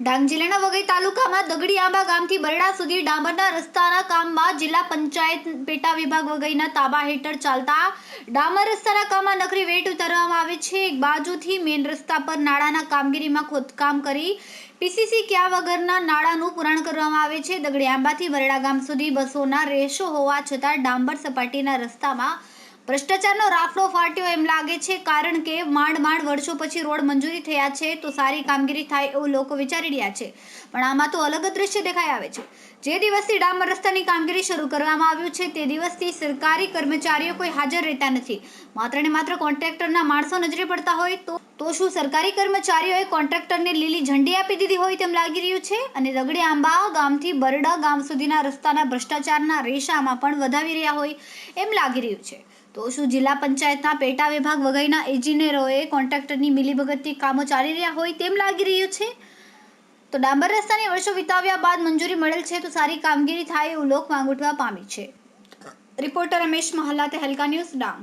ડાંગ જિલ્લાના વઘઈ તાલુકામાં દગડી આંબા ગામથી બરડા સુધી ડામરના રસ્તાના કામમાં જિલ્લા પંચાયત પેટા વિભાગ વઘઈના તાબા હેઠળ ચાલતા ડામર રસ્તાના કામમાં નકરી વેટ ઉતારવામાં આવે છે. એક બાજુથી મેઇન રસ્તા પર નાળાના કામગીરીમાં ખોદકામ કરી પીસીસી ક્યાં વગરના નાળાનું પુરાણ કરવામાં આવે છે. દગડી આંબાથી બરડા ગામ સુધી બસોના રેશો હોવા છતાં ડાંબર સપાટીના રસ્તામાં ભ્રષ્ટાચારનો રાફડો ફાટ્યો એમ લાગે છે, કારણ કે માંડ માંડ વર્ષો પછી રોડ મંજૂરી થયા છે, તો સારી કામગીરી થાય એવું લોકો વિચારી રહ્યા છે. પણ આમાં તો અલગ જ દ્રશ્ય દેખાઈ આવે છે. જે દિવસથી ડામર રસ્તાની કામગીરી શરૂ કરવામાં આવ્યું છે, તે દિવસથી સરકારી કર્મચારીઓ કોઈ હાજર રહેતા નથી. માત્ર ને માત્ર કોન્ટ્રાક્ટરના માણસો નજરે પડતા હોય તો તો શું સરકારી કર્મચારીઓએ કોન્ટ્રાક્ટરને લીલી ઝંડી આપી દીધી હોય તેમ લાગી રહ્યું છે? અને દગડી આંબા ગામથી બરડા ગામ સુધીના રસ્તાના ભ્રષ્ટાચારના રેશામાં પણ વધાવી રહ્યા હોય એમ લાગી રહ્યું છે. તો શું જિલ્લા પંચાયતના પેટા વિભાગ વગેરેના એન્જિનિયરોએ કોન્ટ્રાક્ટરની મિલીભગતથી કામો ચાલી રહ્યા હોય તેમ લાગી રહ્યું છે. તો ડાંબર રસ્તાની વર્ષો વિતાવ્યા બાદ મંજૂરી મળેલ છે તો સારી કામગીરી થાય એવું લોક માંગ ઉઠવા પામી છે. રિપોર્ટર રમેશ મહલાતે હલકા ન્યૂઝ ડાંગ.